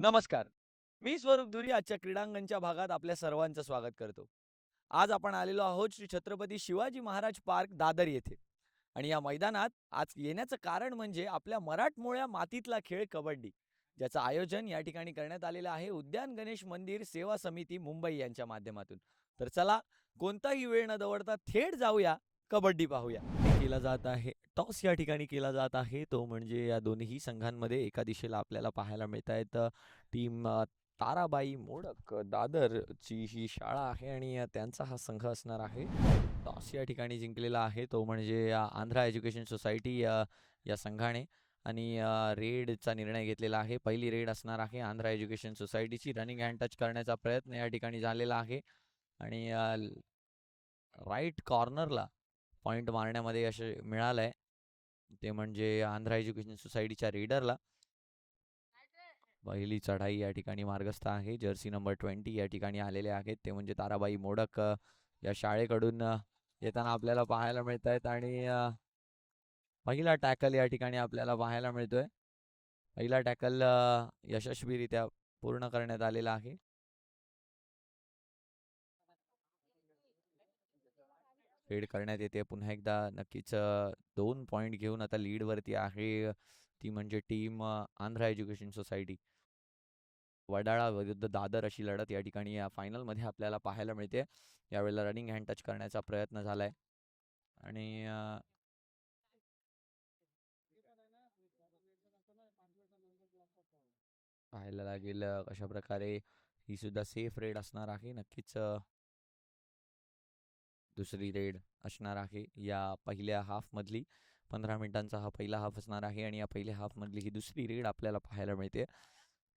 नमस्कार. मी स्वरूप धुरी आजच्या क्रीडांगणच्या भागात आपल्या सर्वांचं स्वागत करतो. आज आपण आलेलो आहोत श्री छत्रपती शिवाजी महाराज पार्क दादर येथे. आणि या मैदानात आज येण्याचं कारण म्हणजे आपल्या मराठमोळ्या मातीतला खेळ कबड्डी ज्याचं आयोजन या ठिकाणी करण्यात आलेलं आहे उद्यान गणेश मंदिर सेवा समिती मुंबई यांच्या माध्यमातून. तर चला कोणताही वेळ न दवडता थेट जाऊया कबड्डी पाहूया. केला जात आहे. टॉस या ठिकाणी केला जात आहे. तो म्हणजे या दोन्ही संघांमध्ये एका दिशेला आपल्याला पाहायला मिळत आहेत टीम ताराबाई मोडक दादरची ही शाळा आहे आणि त्यांचा हा संघ असणार आहे. टॉस या ठिकाणी जिंकलेला आहे. तो म्हणजे आंध्रा एज्युकेशन सोसायटी या या संघाने आणि रेडचा निर्णय घेतलेला आहे. पहिली रेड असणार आहे आंध्रा एज्युकेशन सोसायटीची. रनिंग हँड टच करण्याचा प्रयत्न या ठिकाणी झालेला आहे. आणि राईट कॉर्नरला पॉईंट मारण्यामध्ये यश मिळालं आहे ते म्हणजे आंध्रा एज्युकेशन सोसायटीच्या रीडरला. पहिली चढाई या ठिकाणी मार्गस्थ आहे. जर्सी नंबर ट्वेंटी या ठिकाणी आलेले आहेत. ते म्हणजे ताराबाई मोडक या शाळेकडून येताना आपल्याला पाहायला मिळत आहेत आणि पहिला टॅकल या ठिकाणी आपल्याला पाहायला मिळतोय. पहिला टॅकल यशस्वीरित्या पूर्ण करण्यात आलेला आहे. फेड करण्यात येते. पुन्हा एकदा नक्कीच दोन पॉईंट घेऊन आता लीडवरती आहे ती म्हणजे team Andhra education society. Wadala विरुद्ध दादर अशी लढत या ठिकाणी या फायनलमध्ये आपल्याला पाहायला मिळते. यावेळेला रनिंग हँड टच करण्याचा प्रयत्न झालाय. आणि पाहायला लागेल कशा प्रकारे ही सुद्धा सेफ रेड असणार आहे. नक्कीच दुसरी रेड असणार आहे या पहिल्या हाफमधली. पंधरा मिनिटांचा हा पहिला हाफ असणार आहे आणि या पहिल्या हाफमधली ही दुसरी रेड आपल्याला पाहायला मिळते.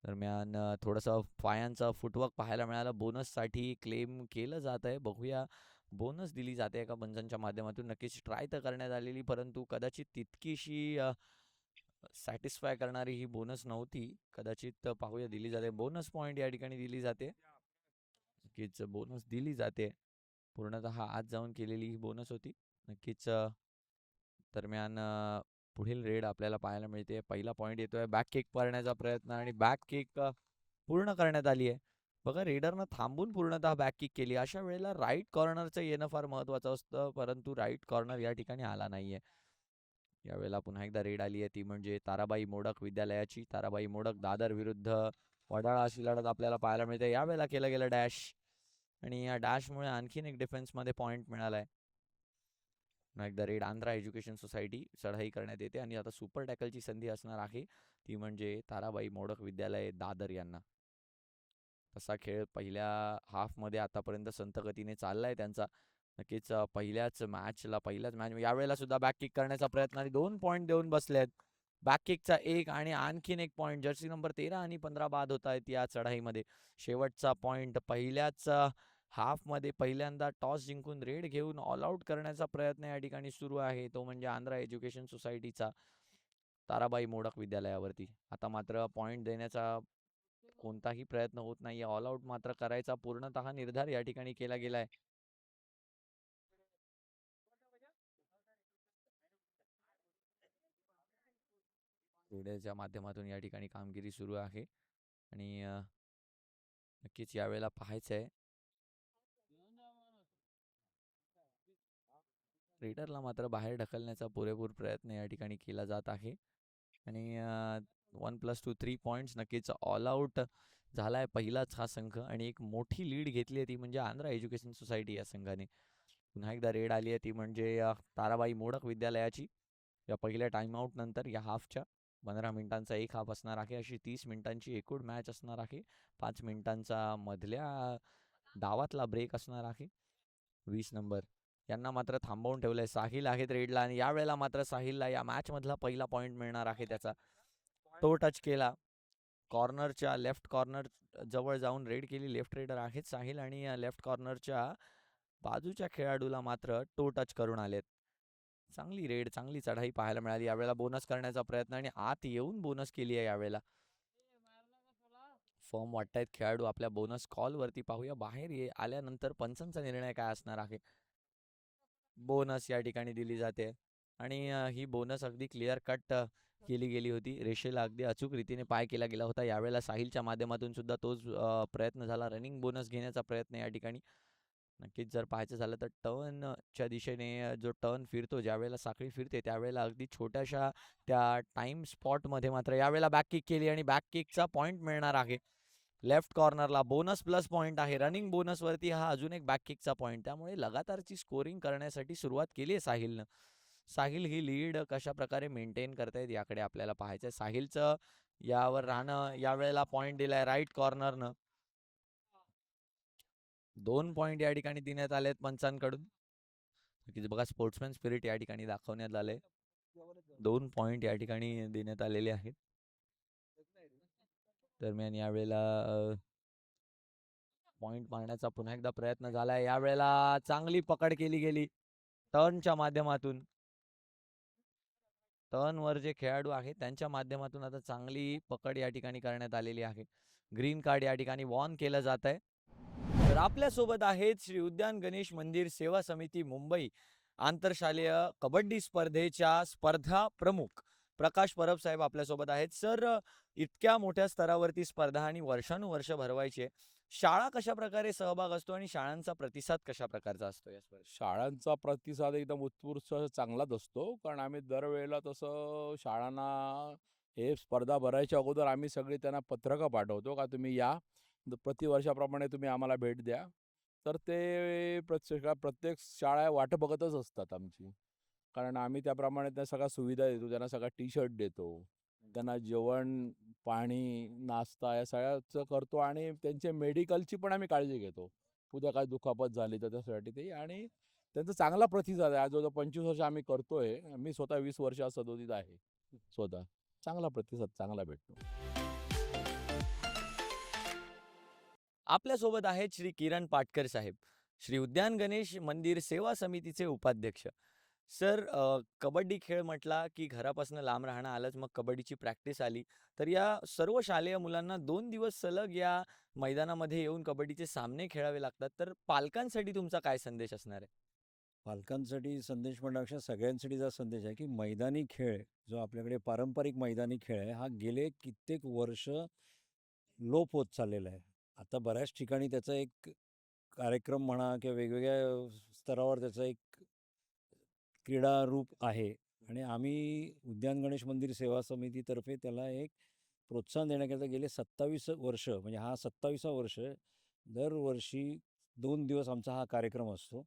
दरम्यान थोडंसं पायांचा फुटवर्क पाहायला मिळाला. बोनससाठी क्लेम केलं जात आहे. बघूया बोनस दिली जाते का पंचांच्या माध्यमातून. नक्कीच ट्राय तर करण्यात आलेली परंतु कदाचित तितकीशी सॅटिस्फाय करणारी ही बोनस नव्हती. कदाचित पाहूया दिली जाते. बोनस पॉईंट या ठिकाणी दिली जाते. नक्कीच बोनस दिली जाते. पूर्णतः आज जाऊन केलेली ही बोनस होती. नक्कीच दरम्यान पुढील रेड आपल्याला पाहायला मिळते. पहिला पॉईंट येतोय. बॅक किक करण्याचा प्रयत्न आणि बॅक किक पूर्ण करण्यात आली आहे. बघा रेडरनं थांबून पूर्णतः बॅक किक केली. अशा वेळेला राईट कॉर्नरचं येणं फार महत्वाचं असतं परंतु राईट कॉर्नर या ठिकाणी आला नाहीये. यावेळेला पुन्हा एकदा रेड आली आहे. ती म्हणजे ताराबाई मोडक विद्यालयाची. ताराबाई मोडक दादर विरुद्ध वडाळा अशी लढत आपल्याला पाहायला मिळते. यावेळेला केलं गेलं डॅश आणि या डॅशमुळे आणखीन एक डिफेन्समध्ये पॉईंट मिळालाय. पुन्हा एकदा रेड आंध्रा एज्युकेशन सोसायटी चढाई करण्यात येते आणि आता सुपर टॅकलची संधी असणार आहे. ती म्हणजे ताराबाई मोडक विद्यालय दादर यांना. तसा खेळ पहिल्या हाफमध्ये आतापर्यंत संतगतीने चाललाय त्यांचा. नक्कीच पहिल्याच मॅचला पहिल्याच मॅच यावेळेला सुद्धा बॅक किक करण्याचा प्रयत्न आणि दोन पॉईंट देऊन बसले आहेत. बॅक किकचा एक आणि आणखीन एक पॉईंट जर्सी नंबर तेरा आणि पंधरा बाद होत आहेत या चढाईमध्ये. शेवटचा पॉईंट पहिल्याच हाफमध्ये पहिल्यांदा टॉस जिंकून रेड घेऊन ऑल आऊट करण्याचा प्रयत्न या ठिकाणी सुरू आहे. तो म्हणजे आंध्रा एज्युकेशन सोसायटीचा ताराबाई मोडक विद्यालयावरती. आता मात्र पॉईंट देण्याचा कोणताही प्रयत्न होत नाहीये. ऑल आऊट मात्र करायचा पूर्णतः निर्धार या ठिकाणी केला गेलाय. रेड्याच्या माध्यमातून या ठिकाणी कामगिरी सुरू आहे. आणि नक्कीच यावेळेला पाहायचं आहे रेडरला मात्र बाहेर ढकलण्याचा पुरेपूर प्रयत्न या ठिकाणी केला जात आहे. आणि one plus two three points नक्कीच ऑल आऊट झाला आहे पहिलाच हा संघ आणि एक मोठी लीड घेतली आहे ती म्हणजे आंध्रा एज्युकेशन सोसायटी या संघाने. पुन्हा एकदा रेड आली आहे ती म्हणजे ताराबाई मोडक विद्यालयाची. या पहिल्या टाईमआउट नंतर या हाफच्या पंधरा मिनिटांचा एक हाफ असणार आहे. अशी तीस मिनिटांची एकूण मॅच असणार आहे. पाच मिनिटांचा मधल्या डावातला ब्रेक असणार आहे. वीस नंबर यांना मात्र थांबवून ठेवलंय. साहिल आहेत रेडला आणि यावेळेला मात्र साहिलला या मॅच मधला पहिला पॉईंट मिळणार आहे त्याचा. तो टच केला. कॉर्नरच्या लेफ्ट कॉर्नर जवळ जाऊन रेड केली. लेफ्ट रेडर आहेत साहिल आणि लेफ्ट कॉर्नरच्या बाजूच्या खेळाडूला मात्र टो टच करून आलेत. चांगली रेड चांगली चढाई पाहायला मिळाली. यावेळेला बोनस करण्याचा प्रयत्न आणि आत येऊन बोनस केली आहे यावेळेला. फॉर्म वाटतायत खेळाडू. आपल्या बोनस कॉलवरती पाहूया. बाहेर ये आल्यानंतर पंचांचा निर्णय काय असणार आहे? बोनस या ठिकाणी दिली जाते. आणि ही बोनस अगदी क्लिअर कट केली गेली होती. रेषेला अगदी अचूक रीतीने पाय केला गेला होता. यावेळेला साहिलच्या माध्यमातून सुद्धा तोच प्रयत्न झाला. रनिंग बोनस घेण्याचा प्रयत्न या ठिकाणी. नक्कीच जर पाहायचं झालं तर टर्नच्या दिशेने जो टर्न फिरतो ज्यावेळेला साखळी फिरते त्यावेळेला अगदी छोट्याशा त्या टाईम स्पॉटमध्ये मात्र यावेळेला बॅक किक केली आणि बॅक किकचा पॉईंट मिळणार आहे. लेफ्ट कॉर्नरला बोनस प्लस पॉईंट आहे. रनिंग बोनसवरती हा अजून एक बॅक किकचा पॉईंट त्यामुळे लगातारची स्कोरिंग करण्यासाठी सुरुवात केली आहे साहिलनं. साहिल ही लीड कशा प्रकारे मेंटेन करतायत याकडे आपल्याला पाहायचं आहे साहिलचं यावर राहणं यावेळेला पॉईंट दिलाय राईट कॉर्नरनं दोन पॉईंट या ठिकाणी देण्यात आलेत पंचांकडून. बघा स्पोर्ट्समॅन स्पिरिट या ठिकाणी दाखवण्यात आलंय. दोन पॉईंट या ठिकाणी देण्यात आलेले आहेत. दरम्यान यावेळेला पॉइंट मारण्याचा पुन्हा एकदा प्रयत्न झालाय यावेळेला चांगली पकड केली गेली. टर्नच्या माध्यमातून. टर्नवर जे खेळाडू आहेत त्यांच्या माध्यमातून आता चांगली पकड या ठिकाणी करण्यात आलेली आहे. ग्रीन कार्ड या ठिकाणी वॉन केलं जात आहे. तर आपल्यासोबत आहेत श्री उद्यान गणेश मंदिर सेवा समिती मुंबई आंतरशालेय कबड्डी स्पर्धेच्या स्पर्धा प्रमुख प्रकाश परब साहेब आपल्यासोबत आहेत. सर इतक्या मोठ्या स्तरावरती स्पर्धा आणि वर्षानुवर्ष भरवायची शाळा कशा प्रकारे सहभाग असतो आणि शाळांचा प्रतिसाद कशा प्रकारचा असतो या स्पर्धेत? शाळांचा प्रतिसाद एकदम उत्स्फूर्त चांगलाच असतो. कारण आम्ही दरवेळेला तसं शाळांना हे स्पर्धा भरायच्या अगोदर आम्ही सगळी त्यांना पत्रकं पाठवतो का तुम्ही या. प्रतिवर्षाप्रमाणे तुम्ही आम्हाला भेट द्या. तर ते प्रत्येक प्रत्येक शाळा वाट बघतच असतात आमची. कारण आम्ही त्याप्रमाणे त्या सगळ्या सुविधा देतो. त्यांना सगळा टी शर्ट देतो. त्यांना जेवण पाणी नाश्ता या सगळ्याचं करतो आणि त्यांचे मेडिकलची पण आम्ही काळजी घेतो. उद्या काय दुखापत झाली तर त्यासाठी ते आणि त्यांचा चांगला प्रतिसाद आहे. आज जवळजवळ पंचवीस वर्ष आम्ही करतोय. मी स्वतः वीस वर्ष सदोदित आहे. स्वतः. चांगला प्रतिसाद चांगला भेटतो. आपल्यासोबत आहेत श्री किरण पाटकर साहेब. श्री उद्यान गणेश मंदिर सेवा समितीचे उपाध्यक्ष. सर अ, कबड्डी खेळ म्हटला की घरापासून लांब राहणं आलंच. मग कबड्डीची प्रॅक्टिस आली. तर या सर्व शालेय मुलांना दोन दिवस सलग या मैदानामध्ये येऊन कबड्डीचे सामने खेळावे लागतात. तर पालकांसाठी तुमचा काय संदेश असणार आहे? पालकांसाठी संदेश म्हणण्यापेक्षा सगळ्यांसाठीचा संदेश आहे की मैदानी खेळ जो आपल्याकडे पारंपरिक मैदानी खेळ आहे हा गेले कित्येक वर्ष लोप होत चाललेला आहे. आता बऱ्याच ठिकाणी त्याचा एक कार्यक्रम म्हणा किंवा वेगवेगळ्या स्तरावर त्याचा एक क्रीडारूप आहे आणि आम्ही उद्यान गणेश मंदिर सेवा समितीतर्फे त्याला एक प्रोत्साहन देण्याकरता गेले सत्तावीस वर्ष म्हणजे हा सत्तावीसा वर्ष दरवर्षी दोन दिवस आमचा हा कार्यक्रम असतो.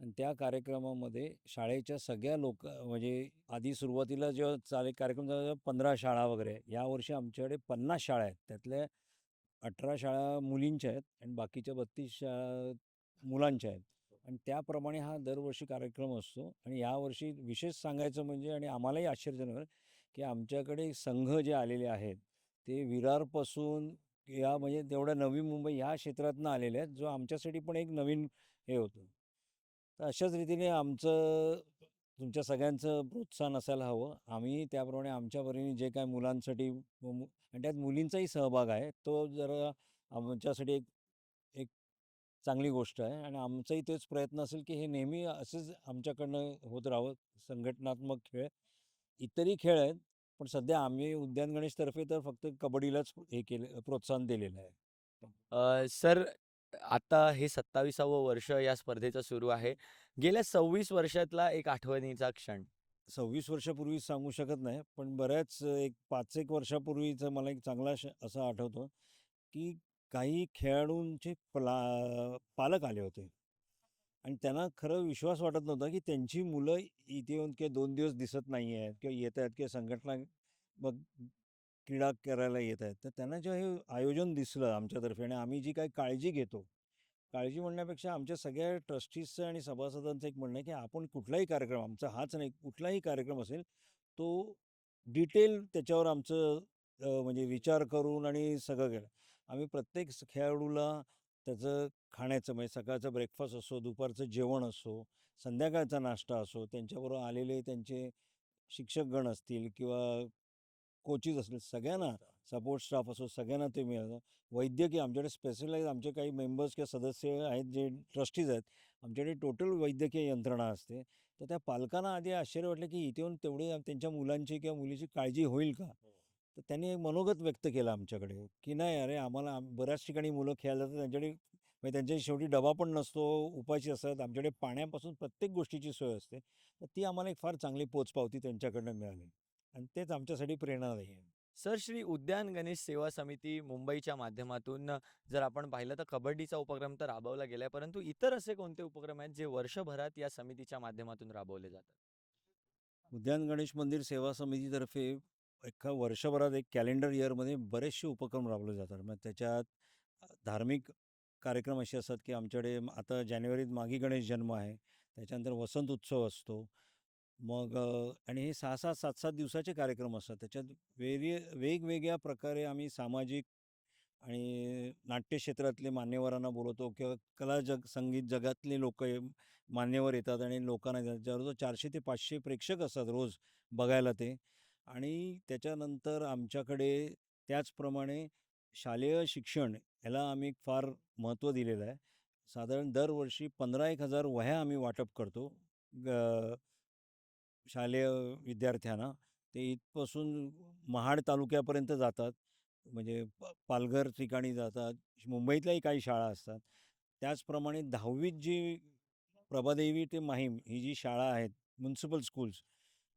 आणि त्या कार्यक्रमामध्ये शाळेच्या सगळ्या लोक म्हणजे आधी सुरुवातीला जेव्हा चाले कार्यक्रम झाला पंधरा शाळा वगैरे. यावर्षी आमच्याकडे पन्नास शाळा आहेत. त्यातल्या अठरा शाळा मुलींच्या आहेत आणि बाकीच्या बत्तीस शाळा मुलांच्या आहेत. आणि त्याप्रमाणे हा दरवर्षी कार्यक्रम असतो. आणि यावर्षी विशेष सांगायचं म्हणजे आणि आम्हालाही आश्चर्यजनक की आमच्याकडे संघ जे आलेले आहेत ते विरारपासून या म्हणजे तेवढ्या नवी मुंबई ह्या क्षेत्रातनं आलेले आहेत जो आमच्यासाठी पण एक नवीन हे होतं. तर अशाच रीतीने आमचं तुमच्या सगळ्यांचं प्रोत्साहन असायला हवं. आम्ही त्याप्रमाणे आमच्या परीने जे काय मुलांसाठी आणि त्यात मुलींचाही सहभाग आहे तो जरा आमच्यासाठी एक चांगली गोष्ट आहे आणि आमचाही तेच प्रयत्न असेल की हे नेहमी असंच आमच्याकडनं होत राहावं. संघटनात्मक खेळ इतरही खेळ आहेत पण सध्या आम्ही उद्यान गणेशतर्फे तर फक्त कबड्डीलाच हे केलं प्रोत्साहन दिलेलं आहे. सर आता हे सत्ताविसावं वर्ष या स्पर्धेचं सुरू आहे. गेल्या सव्वीस वर्षातला एक आठवणीचा क्षण. सव्वीस वर्षापूर्वी सांगू शकत नाही पण बऱ्याच एक पाच एक वर्षापूर्वीचं मला एक चांगला असं आठवतं की काही खेळाडूंचे पला पालक आले होते. आणि त्यांना खरं विश्वास वाटत नव्हता की त्यांची मुलं इथे येऊन किंवा दोन दिवस दिसत नाही आहेत किंवा येत आहेत किंवा संघटना मग क्रीडा करायला येत आहेत. तर त्यांना जेव्हा हे आयोजन दिसलं आमच्यातर्फे आणि आम्ही जी काही काळजी घेतो काळजी म्हणण्यापेक्षा आमच्या सगळ्या ट्रस्टीजचं आणि सभासदांचं एक म्हणणं आहे की आपण कुठलाही कार्यक्रम आमचा हाच नाही कुठलाही कार्यक्रम असेल तो डिटेल त्याच्यावर आमचं म्हणजे विचार करून आणि सगळं केलं. आम्ही प्रत्येक खेळाडूला त्याचं खाण्याचं म्हणजे सकाळचं ब्रेकफास्ट असो दुपारचं जेवण असो संध्याकाळचा नाश्ता असो त्यांच्याबरोबर आलेले त्यांचे शिक्षकगण असतील किंवा कोचीज असतील सगळ्यांना सपोर्ट स्टाफ असो सगळ्यांना ते मिळालं. वैद्यकीय आमच्याकडे स्पेशलाइज आमचे काही मेंबर्स किंवा सदस्य आहेत जे ट्रस्टीज आहेत आमच्याकडे टोटल वैद्यकीय यंत्रणा असते. तर त्या पालकांना आधी आश्चर्य वाटलं की इथे येऊन तेवढे त्यांच्या मुलांची किंवा मुलीची काळजी होईल का? हो. तर त्यांनी एक मनोगत व्यक्त केलं आमच्याकडे की नाही अरे आम्हाला आम- बऱ्याच ठिकाणी मुलं खेळायला जातात त्यांच्याकडे म्हणजे त्यांच्या शेवटी डबा पण नसतो उपाशी असतात आमच्याकडे पाण्यापासून प्रत्येक गोष्टीची सोय असते. तर ती आम्हाला एक फार चांगली पोचपावती त्यांच्याकडनं मिळाली आणि तेच आमच्यासाठी प्रेरणादायी आहे. सर श्री उद्यान गणेश सेवा समिती मुंबईच्या माध्यमातून जर आपण पाहिलं तर कबड्डीचा उपक्रम तर राबवला गेलाय परंतु इतर असे कोणते उपक्रम आहेत जे वर्षभरात या समितीच्या माध्यमातून राबवले जातात? उद्यान गणेश मंदिर सेवा समितीतर्फे एका वर्षभरात एक कॅलेंडर इयरमध्ये बरेचसे उपक्रम राबवले जातात. मग त्याच्यात धार्मिक कार्यक्रम असे असतात की आमच्याकडे आता जानेवारीत मागी गणेश जन्म आहे. त्याच्यानंतर वसंत उत्सव असतो. मग आणि हे सहा सहा सात सात दिवसाचे कार्यक्रम असतात. त्याच्यात वेगळे वेगवेगळ्या प्रकारे आम्ही सामाजिक आणि नाट्यक्षेत्रातले मान्यवरांना बोलवतो किंवा कला जग संगीत जगातले लोक मान्यवर येतात आणि लोकांना देतात. चारशे ते पाचशे प्रेक्षक असतात रोज बघायला ते. आणि त्याच्यानंतर आमच्याकडे त्याचप्रमाणे शालेय शिक्षण ह्याला आम्ही फार महत्त्व दिलेलं आहे. साधारण दरवर्षी पंधरा एक हजार वह्या आम्ही वाटप करतो ग शालेय विद्यार्थ्यांना. ते इथपासून महाड तालुक्यापर्यंत जातात म्हणजे प पालघर ठिकाणी जातात मुंबईतल्याही काही शाळा असतात. त्याचप्रमाणे दहावीत जी प्रभादेवी ते माहीम ही जी शाळा आहेत म्युन्सिपल स्कूल्स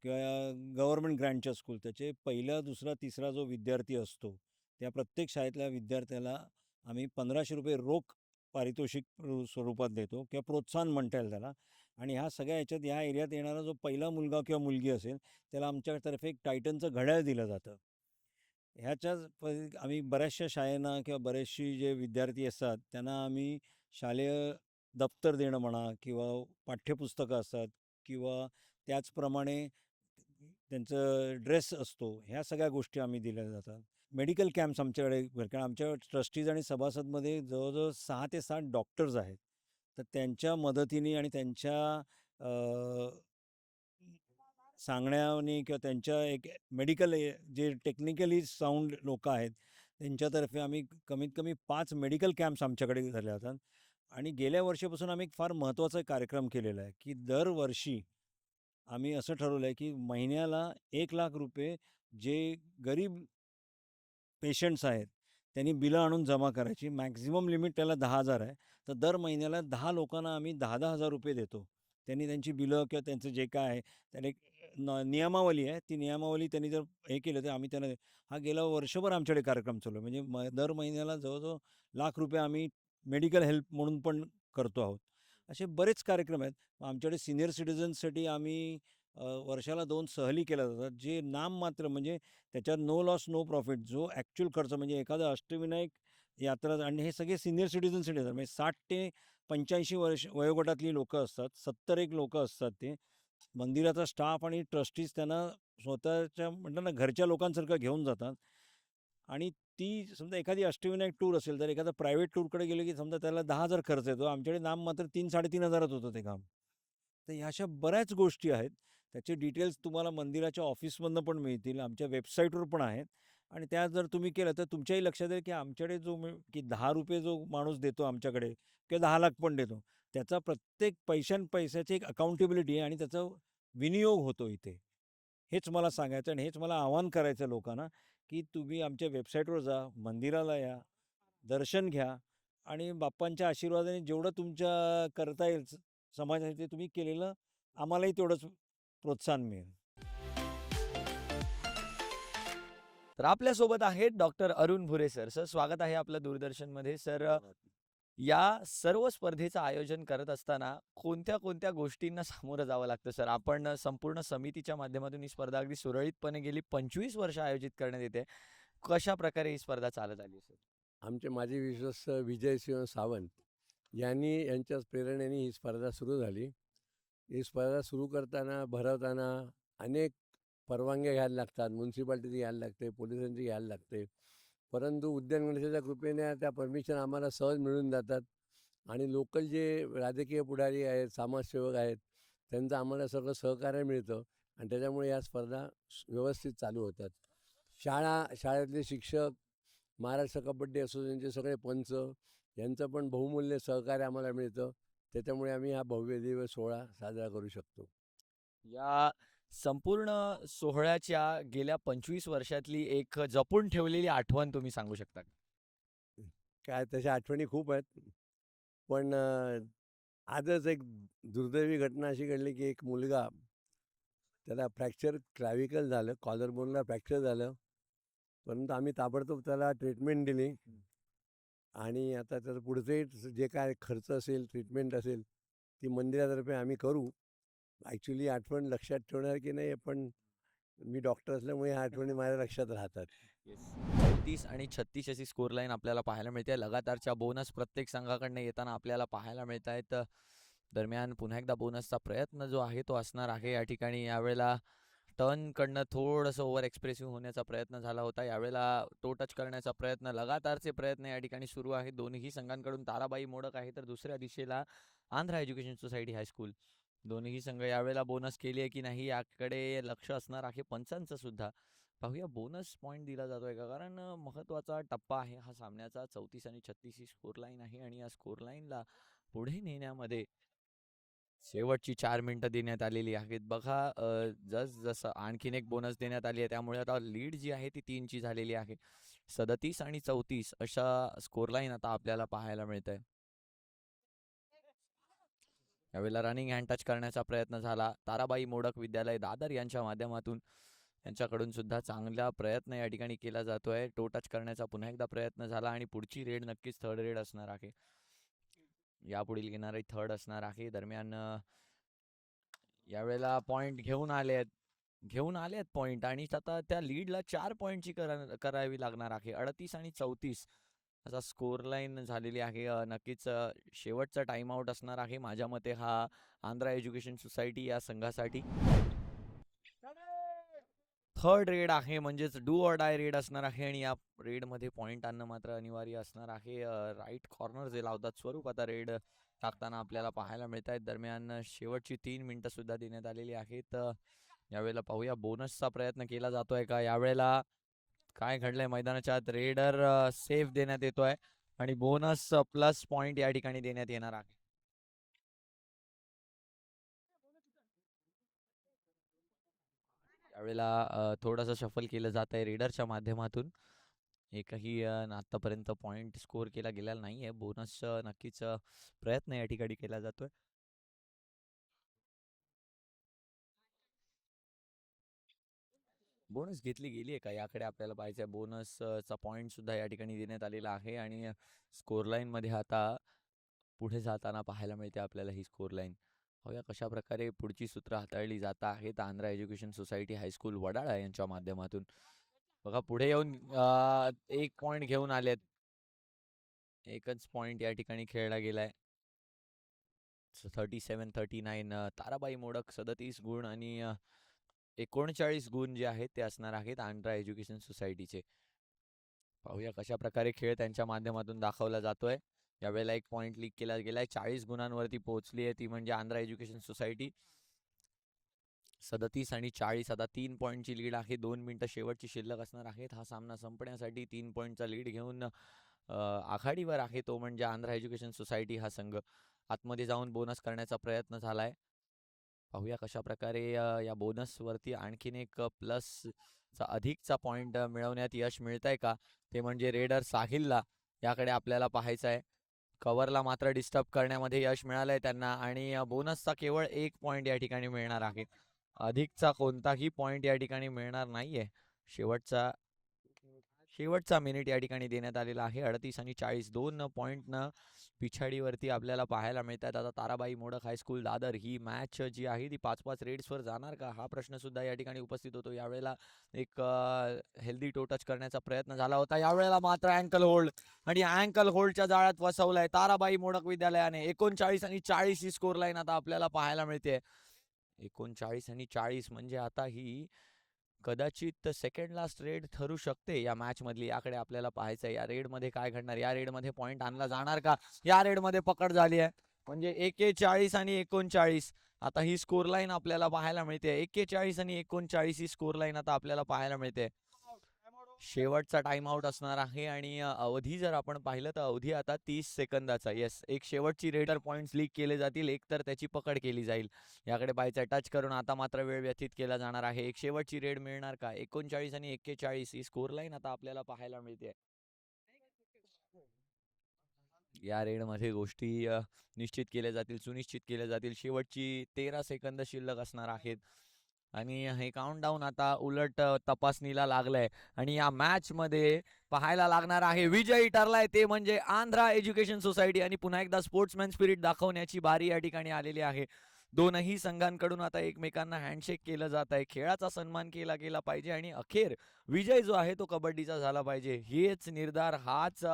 किंवा गव्हर्मेंट ग्रँटच्या स्कूल त्याचे पहिला दुसरा तिसरा जो विद्यार्थी असतो त्या प्रत्येक शाळेतल्या विद्यार्थ्याला आम्ही पंधराशे रुपये रोख पारितोषिक स्वरूपात देतो किंवा प्रोत्साहन म्हणता येईल त्याला. आणि ह्या सगळ्या ह्याच्यात ह्या एरियात येणारा जो पहिला मुलगा किंवा मुलगी असेल त्याला आमच्यातर्फे एक टायटनचं घड्याळ दिलं जातं. ह्याच्याच प- आम्ही बऱ्याचशा शाळेंना किंवा बरेचशी जे विद्यार्थी असतात त्यांना आम्ही शालेय दप्तर देणं म्हणा किंवा पाठ्यपुस्तकं असतात किंवा त्याचप्रमाणे त्यांचं ड्रेस असतो ह्या सगळ्या गोष्टी आम्ही दिल्या जातात. मेडिकल कॅम्प्स आमच्याकडे कारण आमच्या ट्रस्टीज आणि सभासदमध्ये जवळजवळ सहा ते सात डॉक्टर्स आहेत. तर त्यांच्या मदतीने आणि त्यांच्या सांगण्याने किंवा त्यांच्या एक मेडिकल जे टेक्निकली साऊंड लोक आहेत त्यांच्यातर्फे आम्ही कमीत कमी पाच मेडिकल कॅम्प्स आमच्याकडे झाले जातात आणि गेल्या वर्षीपासून आम्ही एक फार महत्त्वाचा कार्यक्रम केलेला आहे की दरवर्षी आम्ही असं ठरवलं आहे की महिन्याला एक लाख रुपये जे गरीब पेशंट्स आहेत त्यांनी बिलं आणून जमा करायची. मॅक्झिमम लिमिट त्याला दहा हजार आहे. तर दर महिन्याला दहा लोकांना आम्ही दहा दहा हजार रुपये देतो. त्यांनी त्यांची बिलं किंवा त्यांचं जे काय आहे त्याला एक नियमावली आहे. ती नियमावली त्यांनी जर हे केलं तर आम्ही त्यांना हा गेला वर्षभर आमच्याकडे कार्यक्रम चालू आहे. म्हणजे म दर महिन्याला जवळजवळ लाख रुपये आम्ही मेडिकल हेल्प म्हणून पण करतो आहोत. असे बरेच कार्यक्रम आहेत. आमच्याकडे सिनियर सिटिझन्ससाठी आम्ही वर्षाला दोन सहली केल्या जातात जे नाममात्र म्हणजे त्याच्यात नो लॉस नो प्रॉफिट जो ॲक्च्युअल खर्च म्हणजे एखादा अष्टविनायक यात्रा आणि हे सगळे सिनियर सिटिझन्ससाठी असतात म्हणजे साठ ते पंच्याऐंशी वर्ष वयोगटातली लोकं असतात सत्तर एक लोकं असतात ते. मंदिराचा स्टाफ आणि ट्रस्टीज त्यांना स्वतःच्या म्हणतात ना घरच्या लोकांसारखं घेऊन जातात. आणि ती समजा एखादी अष्टविनायक टूर असेल तर एखादा प्रायव्हेट टूरकडे गेले की समजा त्याला दहा हजार खर्च येतो. आमच्याकडे नाम मात्र तीन साडेतीन हजारात होतं ते काम. तर ह्या अशा बऱ्याच गोष्टी आहेत. त्याचे डिटेल्स तुम्हाला मंदिराच्या ऑफिसमधनं पण मिळतील आमच्या वेबसाईटवर पण आहेत. आणि त्या जर तुम्ही केलं तर तुमच्याही लक्षात येईल की आमच्याकडे जो की दहा रुपये जो माणूस देतो आमच्याकडे किंवा दहा लाख पण देतो त्याचा प्रत्येक पैशां पैशाची एक अकाउंटेबिलिटी आहे आणि त्याचा विनियोग होतो इथे. हेच मला सांगायचं आणि हेच मला आवाहन करायचं लोकांना की तुम्ही आमच्या वेबसाईटवर जा मंदिराला या दर्शन घ्या आणि बाप्पांच्या आशीर्वादाने जेवढं तुमच्या करता येईल समाजासाठी तुम्ही केलेलं आम्हालाही तेवढंच प्रोत्साहन मिळेल. तर आपल्यासोबत आहेत doctor Arun Bhure sir. Sir स्वागत आहे आपलं दूरदर्शनमध्ये. सर या सर्व स्पर्धेचं आयोजन करत असताना कोणत्या कोणत्या गोष्टींना सामोरं जावं लागतं सर? आपण संपूर्ण समितीच्या माध्यमातून ही स्पर्धा अगदी सुरळीतपणे गेली पंचवीस वर्ष आयोजित करण्यात येते. कशा प्रकारे ही स्पर्धा चालत आली सर? आमचे माजी विश्वस्त विजयसिंह सावंत यांनी यांच्याच प्रेरणेने ही स्पर्धा सुरू झाली. ही स्पर्धा सुरू करताना भरवताना अनेक परवानग्या घ्यायला लागतात म्युन्सिपाल्टीची घ्यायला लागते पोलिसांची घ्यायला लागते. परंतु उद्यान गणेशाच्या कृपेने त्या परमिशन आम्हाला सहज मिळून जातात. आणि लोकल जे राजकीय पुढारी आहेत समाजसेवक आहेत त्यांचं आम्हाला सगळं सहकार्य मिळतं आणि त्याच्यामुळे या स्पर्धा व्यवस्थित चालू होतात. शाळा शाळेतले शिक्षक महाराष्ट्र कबड्डी असोसिएशनचे सगळे पंच यांचं पण बहुमूल्य सहकार्य आम्हाला मिळतं. त्याच्यामुळे आम्ही हा भव्य दिवस सोहळा साजरा करू शकतो. या संपूर्ण सोहळ्याच्या गेल्या पंचवीस वर्षातली एक जपून ठेवलेली आठवण तुम्ही सांगू शकता का? काय तशा आठवणी खूप आहेत. पण आजच एक दुर्दैवी घटना अशी घडली की एक मुलगा त्याला फ्रॅक्चर क्लॅविकल झालं कॉलर बोनला फ्रॅक्चर झालं. परंतु आम्ही ताबडतोब त्याला ट्रीटमेंट दिली. आणि आता त्याचं पुढचे जे काय खर्च असेल ट्रीटमेंट असेल ती मंदिरातर्फे आम्ही करू. ॲक्च्युली आठवण लक्षात ठेवणार की नाही पण मी डॉक्टर असल्यामुळे ह्या आठवणी माझ्या लक्षात राहतात. तीस आणि छत्तीस अशी स्कोर लाईन आपल्याला पाहायला मिळते. लगातारच्या बोनस प्रत्येक संघाकडनं येताना आपल्याला पाहायला मिळत आहेत दरम्यान पुन्हा एकदा बोनसचा प्रयत्न जो आहे तो असणार आहे. या ठिकाणी यावेळेला टर्नकडनं थोडंसं ओव्हर एक्सप्रेसिव्ह होण्याचा प्रयत्न झाला होता. यावेळेला तो टच करण्याचा प्रयत्न लगातारचे प्रयत्न या ठिकाणी सुरू आहेत. दोन्ही संघांकडून ताराबाई मोडक आहे तर दुसऱ्या दिशेला आंध्रा एज्युकेशन सोसायटी हायस्कूल. दोन्ही संघ यावेळेला बोनस केली आहे की नाही याकडे लक्ष असणार आहे पंचांचं सुद्धा. पाहूया बोनस पॉईंट दिला जातोय का कारण महत्त्वाचा महत्त्वाचा टप्पा आहे हा सामन्याचा. चौतीस आणि छत्तीस ही स्कोर लाईन आहे आणि या स्कोरलाईनला पुढे नेण्यामध्ये शेवटची चार मिनटं देण्यात आलेली आहेत. बघा जस जसं आणखीन एक बोनस देण्यात आली आहे त्यामुळे आता लीड जी आहे ती तीनची झालेली आहे. सदतीस आणि चौतीस अशा स्कोरलाईन आता आपल्याला पाहायला मिळत आहे यावेळेला रनिंग हँड टच करण्याचा प्रयत्न झाला. ताराबाई मोडक विद्यालय दादर यांच्या माध्यमातून यांच्याकडून सुद्धा चांगला प्रयत्न या ठिकाणी केला जातोय. टो टच करण्याचा पुन्हा एकदा प्रयत्न झाला आणि पुढची रेड नक्कीच थर्ड रेड असणार आहे. यापुढील घेणारी थर्ड असणार आहे. दरम्यान यावेळेला पॉईंट घेऊन आले आहेत घेऊन आले आहेत पॉईंट आणि आता त्या लीडला चार पॉईंटची करा करावी लागणार आहे. अडतीस आणि चौतीस. असा स्कोर लाईन झालेली आहे. नक्कीच शेवटचा टाइमआऊट असणार आहे माझ्या मते हा आंध्रा एज्युकेशन सोसायटी या संघासाठी. थर्ड रेड आहे म्हणजेच डू ऑर डाय रेड असणार आहे आणि या रेडमध्ये पॉईंट आणणं मात्र अनिवार्य असणार आहे. राईट कॉर्नर जे लावतात स्वरूप आता रेड टाकताना आपल्याला पाहायला मिळत आहेत दरम्यान शेवटची तीन मिनटं सुद्धा देण्यात आलेली आहेत. यावेळेला पाहूया बोनसचा प्रयत्न केला जातोय का? यावेळेला काय घडलंय मैदानाच्या आत? रेडर सेफ देण्यात येतोय आणि बोनस प्लस पॉइंट या ठिकाणी देण्यात येणार आहे. त्यावेळेला थोडस शफल केलं जात आहे रेडरच्या माध्यमातून. एकही आतापर्यंत पॉइंट स्कोर केला गेलेला नाही आहे बोनस नक्कीच प्रयत्न या ठिकाणी केला जातोय. बोनस घेतली गेली आहे का? याकडे आपल्याला पाहायचं आहे बोनसचा पॉईंट सुद्धा या ठिकाणी देण्यात आलेला आहे आणि स्कोरलाईनमध्ये आता पुढे जाताना पाहायला मिळते आपल्याला ही स्कोर लाईन. पाहूया कशा प्रकारे पुढची सूत्र हाताळली जात आहेत Andhra education society high school Wadala यांच्या माध्यमातून. बघा पुढे येऊन एक पॉईंट घेऊन आलेत. एकच पॉईंट या ठिकाणी खेळला गेलाय. Thirty seven thirty nine Tarabai Modak सदतीस गुण आणि एकोणचाळीस गुण जे आहेत ते असणार आहेत आंध्रा एज्युकेशन सोसायटीचे. पाहूया कशा प्रकारे खेळ त्यांच्या माध्यमातून दाखवला जातोय. यावेळेला एक पॉईंट लीक केला गेलाय. चाळीस गुणांवरती पोहोचली आहे ती म्हणजे आंध्रा एज्युकेशन सोसायटी. सदतीस आणि चाळीस आता तीन पॉईंटची लीड आहे. दोन मिनटं शेवटची शिल्लक असणार आहेत. हा सामना संपण्यासाठी तीन पॉईंटचा लीड घेऊन आघाडीवर आहे तो म्हणजे आंध्रा एज्युकेशन सोसायटी हा संघ. आतमध्ये जाऊन बोनस करण्याचा प्रयत्न झालाय. पाहूया कशा प्रकारे या बोनसवरती आणखीन एक प्लसचा अधिकचा पॉईंट मिळवण्यात यश मिळतंय का? ते म्हणजे रेडर साहिलला. याकडे आपल्याला पाहायचं आहे कव्हरला मात्र डिस्टर्ब करण्यामध्ये यश मिळालंय त्यांना आणि बोनसचा केवळ एक पॉईंट या ठिकाणी मिळणार आहे. अधिकचा कोणताही पॉईंट या ठिकाणी मिळणार नाहीये. शेवटचा शेवटचा मिनिट या ठिकाणी देण्यात आलेला आहे. अडतीस आणि चाळीस दोन पॉईंटनं पिछाडीवरती आपल्याला पाहायला मिळतात. आता ताराबाई मोडक हायस्कूल दादर. ही मॅच जी आहे ती पाच पाच रेड्सवर जाणार का? हा प्रश्न सुद्धा या ठिकाणी उपस्थित होतो. यावेळेला एक हेल्दी टोटच करण्याचा प्रयत्न झाला होता. यावेळेला मात्र अँकल होल्ड आणि अँकल होल्डच्या जाळ्यात फसवलाय ताराबाई मोडक विद्यालयाने. एकोणचाळीस आणि चाळीस ही स्कोर लाईन आता आपल्याला पाहायला मिळते. एकोणचाळीस आणि चाळीस म्हणजे आता ही कदाचित सेकंड लास्ट रेड ठरू शकते या मॅच मधली. याकडे आपल्याला पाहायचं आहे या रेडमध्ये काय घडणार? या रेडमध्ये आणला जाणार का? या रेडमध्ये पकड झाली आहे. म्हणजे एकेचाळीस आणि एकोणचाळीस. आता ही स्कोर लाईन आपल्याला पाहायला मिळते. एकेचाळीस आणि एकोणचाळीस ही स्कोर लाईन आता आपल्याला पाहायला मिळते. शेवटचा टाइम आउट असणार आहे आणि अवधी जर आपण पाहिलं तर अवधी आता तीस सेकंदाचा. येस एक शेवटची रेडर पॉईंट्स लीक केले जातील एक तर त्याची पकड केली जाईल. याकडे बायचा टच करून आता मात्र वेळ व्यतीत केला जाणार आहे. एक शेवटची रेड मिळणार का? एकोणचाळीस आणि एक्केचाळीस ही स्कोर लाईन आता आपल्याला पाहायला मिळते. या रेडमध्ये गोष्टी निश्चित केल्या जातील सुनिश्चित केल्या जातील. शेवटची तेरा सेकंद शिल्लक असणार आहेत. आणि हे काउंटडाऊन आता उलट तपासणीला लागलंय. आणि या मॅच मध्ये पाहायला लागणार आहे विजयी ठरलाय ते म्हणजे आंध्रा एज्युकेशन सोसायटी आणि पुन्हा एकदा स्पोर्ट्समॅन स्पिरिट दाखवण्याची बारी या ठिकाणी आलेली आहे. दोनही संघांकडून आता एकमेकांना हँडशेक केलं जात आहे. खेळाचा सन्मान केला गेला पाहिजे आणि अखेर विजय जो आहे तो कबड्डीचा झाला पाहिजे. हेच निर्धार हाच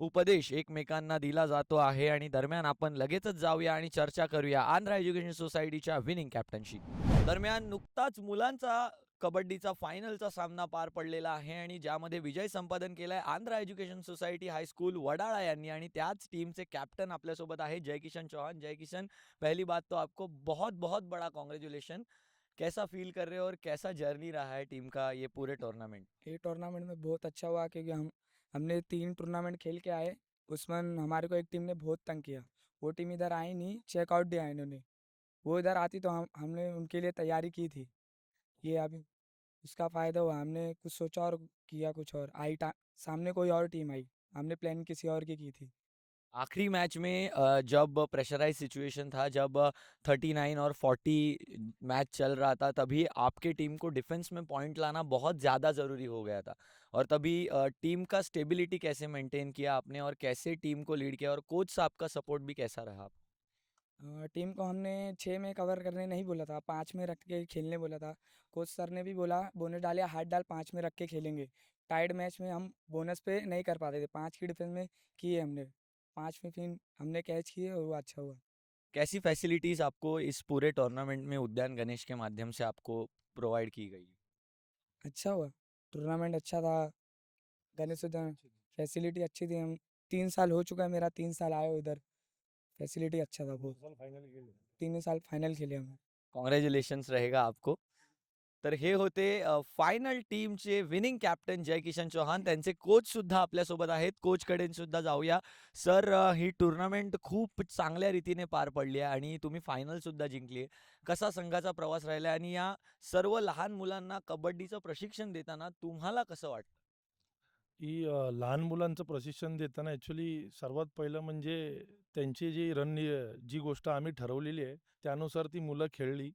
उपदेश एकमेकांना दिला जातो आहे आणि दरम्यान आपण लगेचच जाऊया आणि चर्चा करूया आंध्रा एज्युकेशन सोसायटीच्या विनिंग कॅप्टनशी. दरम्यान नुकताच मुलांचा कबड्डीचा फायनलचा सामना पार पडलेला आहे आणि ज्यामध्ये विजय संपादन केलाय Andhra education society high school Wadala यांनी आणि त्याच टीमचे कॅप्टन आपल्यासोबत आहे जयकिशन चौहान. जयकिशन पहली बात तो आपको बहुत बहुत बड़ा कॉन्ग्रेचुलेशन कैसा फील कर रहे हो और कैसा जर्नी रहा है टीम का ये पूरे टूर्नामेंट ये टूर्नामेंट में बहुत अच्छा हुआ क्योंकि हम हमने तीन टूर्नामेंट खेल के आए, उसमें हमारे को एक टीम ने बहुत तंग किया। वो टीम इधर आई नहीं चेकआउट दिया इन्होंने। वो इधर आती तो हम, हमने उनके लिए तैयारी की थी। ये अभी उसका फ़ायदा हुआ, हमने कुछ सोचा और किया कुछ और। आई सामने कोई और टीम आई। हमने प्लान किसी और की की थी। आखिरी मैच में जब प्रेशराइज सिचुएशन था जब थर्टी नाइन और फोर्टी मैच चल रहा था तभी आपके टीम को डिफेंस में पॉइंट लाना बहुत ज़्यादा ज़रूरी हो गया था। और तभी टीम का स्टेबिलिटी कैसे मेंटेन किया आपने और कैसे टीम को लीड किया और कोच साहब का सपोर्ट भी कैसा रहा अ, टीम को हमने छः में कवर करने नहीं बोला था पाँच में रख के खेलने बोला था। कोच सर ने भी बोला बोनस डाले हाथ डाल पाँच में रख के खेलेंगे। टाइड मैच में हम बोनस पे नहीं कर पाते थे पाँच की डिफेंस में किए हमने। पाँच में फिर हमने कैच किए और वो अच्छा हुआ। कैसी फैसिलिटीज़ आपको इस पूरे टूर्नामेंट में उद्यान गणेश के माध्यम से आपको प्रोवाइड की गई? अच्छा हुआ। टूर्नामेंट अच्छा था। गणेश उद्यान फैसिलिटी अच्छी थी। हम तीन साल हो चुका है मेरा तीन साल आए हो इधर। फैसिलिटी अच्छा था बहुत। तीन साल फाइनल खेले। हमने। कॉन्ग्रेचुलेशन रहेगा आपको। तर हे होते फायनल टीमचे विनिंग कॅप्टन जयकिशन चौहान. त्यांचे कोच सुद्धा आपल्यासोबत आहेत. कोचकडे सुद्धा जाऊया. सर ही टुर्नामेंट खूप चांगल्या रीतीने पार पडली आहे आणि तुम्ही फायनल सुद्धा जिंकली कसा संघाचा प्रवास राहिला आणि या सर्व लहान मुलांना कबड्डीचं प्रशिक्षण देताना तुम्हाला कसं वाटतं? की लहान मुलांचं प्रशिक्षण देताना ॲक्च्युली सर्वात पहिलं म्हणजे त्यांची जी रणनी जी गोष्ट आम्ही ठरवलेली आहे त्यानुसार ती मुलं खेळली.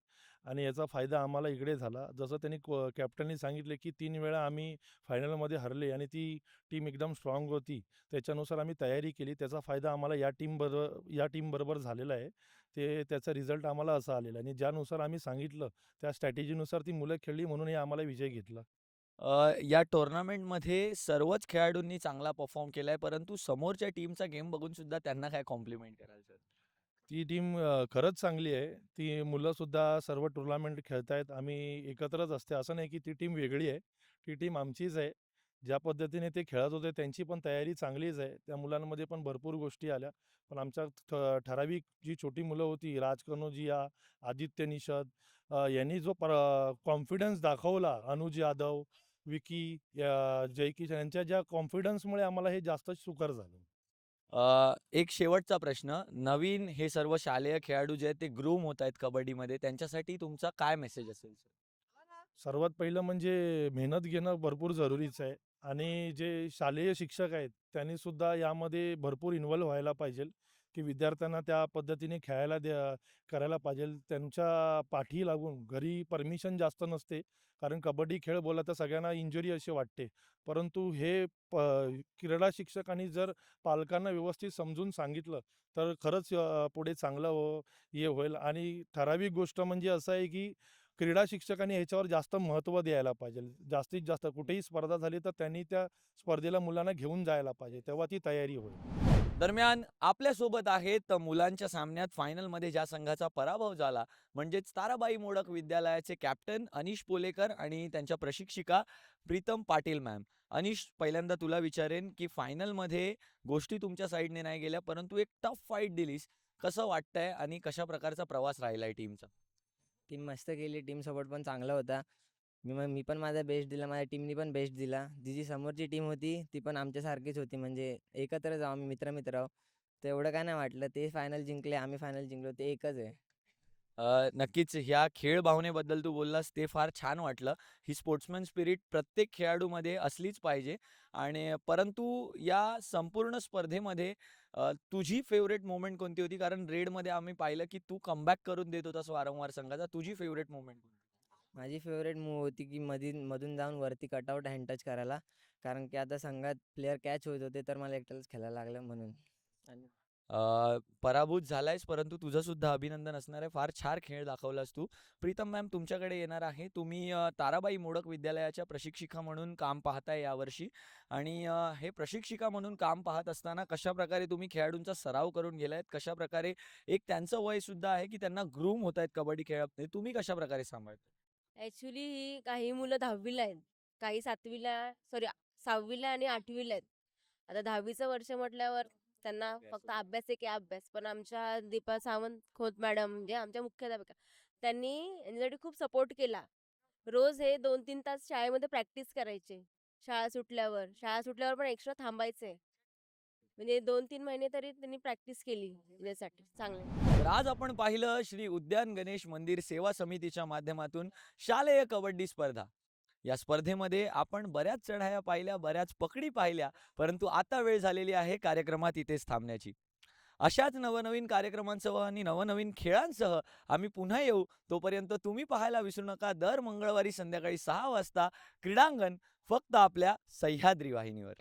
आणि याचा फायदा आम्हाला इकडे झाला. जसं त्यांनी क कॅप्टननी सांगितले की तीन वेळा आम्ही फायनलमध्ये हरले आणि ती टीम एकदम स्ट्रॉंग होती. त्याच्यानुसार आम्ही तयारी केली. त्याचा फायदा आम्हाला या टीमबरोबर या टीमबरोबर झालेला आहे. ते त्याचा रिझल्ट आम्हाला असा आलेला आणि ज्यानुसार आम्ही सांगितलं त्या स्ट्रॅटेजीनुसार ती मुलं खेळली म्हणूनही आम्हाला विजय घेतला. या टोर्नामेंटमध्ये सर्वच खेळाडूंनी चांगला परफॉर्म आहे परंतु समोरच्या टीमचा गेम बघून सुद्धा त्यांना काय कॉम्प्लिमेंट कराल सर? ती टीम खरंच चांगली आहे. ती मुलंसुद्धा सर्व टुर्नामेंट खेळतायत. आम्ही एकत्रच असते. असं नाही की ती टीम वेगळी आहे. ती टीम आमचीच आहे. ज्या पद्धतीने ते खेळत होते त्यांची पण तयारी चांगलीच आहे. त्या मुलांमध्ये पण भरपूर गोष्टी आल्या. पण आमच्या ठ ठराविक जी छोटी मुलं होती राज कनोजिया आदित्य निषद यांनी जो पर कॉन्फिडन्स दाखवला अनुज यादव विकी या जयकिशन यांच्या ज्या कॉन्फिडन्समुळे आम्हाला हे जास्त सुकर झालं. एक शेवटचा प्रश्न. नवीन हे सर्व शालेय खेळाडू जे आहेत ते ग्रूम होत आहेत कबड्डीमध्ये. त्यांच्यासाठी तुमचा काय मेसेज असेल सर? सर्वात पहिलं म्हणजे मेहनत घेणं भरपूर जरुरीचं आहे. आणि जे शालेय शिक्षक आहेत त्यांनी सुद्धा यामध्ये भरपूर इन्व्हॉल्व्ह व्हायला पाहिजे. की विद्यार्थ्यांना त्या पद्धतीने खेळायला द्या करायला पाहिजे. त्यांच्या पाठी लागून घरी परमिशन जास्त नसते. कारण कबड्डी खेळ बोला तर सगळ्यांना इंजुरी अशी वाटते. परंतु हे प क्रीडा शिक्षकांनी जर पालकांना व्यवस्थित समजून सांगितलं तर खरंच पुढे चांगलं हो हे होईल. आणि ठराविक गोष्ट म्हणजे असं आहे की क्रीडा शिक्षकांनी ह्याच्यावर जास्त महत्त्व द्यायला पाहिजे. जास्तीत जास्त कुठेही स्पर्धा झाली तर त्यांनी त्या स्पर्धेला मुलांना घेऊन जायला पाहिजे. तेव्हा ती तयारी होईल. दरम्यान आपल्यासोबत आहेत मुलांच्या सामन्यात फायनलमध्ये ज्या संघाचा पराभव झाला म्हणजेच ताराबाई मोडक विद्यालयाचे कॅप्टन अनिश पोलेकर आणि त्यांच्या प्रशिक्षिका प्रीतम पाटील मॅम. अनिश पहिल्यांदा तुला विचारेन की फायनलमध्ये गोष्टी तुमच्या साईडने नाही गेल्या परंतु एक टफ फाईट दिलीस. कसं वाटतंय आणि कशा प्रकारचा प्रवास राहिलाय टीमचा? टीम मस्त केली टीम सपोर्ट पण चांगला होता. मी मग मी पण माझा बेस्ट दिला माझ्या टीमनी पण बेस्ट दिला. जी जी समोरची टीम होती ती पण आमच्यासारखीच होती. म्हणजे एकत्र जाऊ आम्ही मित्र मित्र आहो तर एवढं काय नाही वाटलं. ते फायनल जिंकले आम्ही फायनल जिंकलो. ते एकच आहे. अ, नक्कीच ह्या खेळ भावनेबद्दल तू बोललास ते फार छान वाटलं. ही स्पोर्ट्समॅन स्पिरिट प्रत्येक खेळाडूमध्ये असलीच पाहिजे. आणि परंतु या संपूर्ण स्पर्धेमध्ये अ, तुझी फेवरेट मोमेंट कोणती होती? कारण रेडमध्ये आम्ही पाहिलं की तू कमबॅक करून देत होतास वारंवार संघाचा. तुझी फेवरेट मोमेंट माझी फेवरेट मूव होती की मधीन मधून जाऊन वरती कटआउट हँड टच करायला. कारण की आता संघात प्लेअर कॅच होत होते तर मला एकट्यालाच खेळायला लागलं म्हणून. आणि? अ, पराभूत झालायस परंतु तुझं सुद्धा अभिनंदन असणार आहे. फार छान खेळ दाखवलास तू. प्रीतम मॅम तुमच्याकडे येणार आहे. तुम्ही अ, ताराबाई मोडक विद्यालयाच्या प्रशिक्षिका म्हणून काम पाहताय यावर्षी. आणि अ, हे प्रशिक्षिका म्हणून काम पाहत असताना कशा प्रकारे तुम्ही खेळाडूंचा सराव करून गेलायत? कशा प्रकारे एक त्यांचं वय सुद्धा आहे की त्यांना ग्रूम होत आहेत कबड्डी खेळात तुम्ही कशा प्रकारे सांभाळता ॲक्च्युली ही काही मुलं दहावीला आहेत. काही सातवीला सॉरी सहावीला आणि आठवीला आहेत. आता दहावीचं वर्ष म्हटल्यावर त्यांना फक्त अभ्यास आहे की अभ्यास. पण आमच्या दीपा सावंत खोत मॅडम म्हणजे आमच्या मुख्याध्यापिका त्यांनी यांच्यासाठी खूप सपोर्ट केला. रोज हे दोन तीन तास शाळेमध्ये प्रॅक्टिस करायचे. शाळा सुटल्यावर. शाळा सुटल्यावर पण एक्स्ट्रा थांबायचे. म्हणजे दोन तीन महिने तरी त्यांनी प्रॅक्टिस केली यासाठी चांगले. तर आज आपण पाहिलं श्री उद्यान गणेश मंदिर सेवा समितीच्या माध्यमातून शालेय कबड्डी स्पर्धा. या स्पर्धेमध्ये आपण बऱ्याच चढाया पाहिल्या बऱ्याच पकडी पाहिल्या परंतु आता वेळ झालेली आहे कार्यक्रमात इथेच थांबण्याची. अशाच नवनवीन कार्यक्रमांसह आणि नवनवीन खेळांसह आम्ही पुन्हा येऊ. तोपर्यंत तुम्ही पाहायला विसरू नका. दर मंगळवारी संध्याकाळी सहा वाजता क्रीडांगण फक्त आपल्या सह्याद्री वाहिनीवर.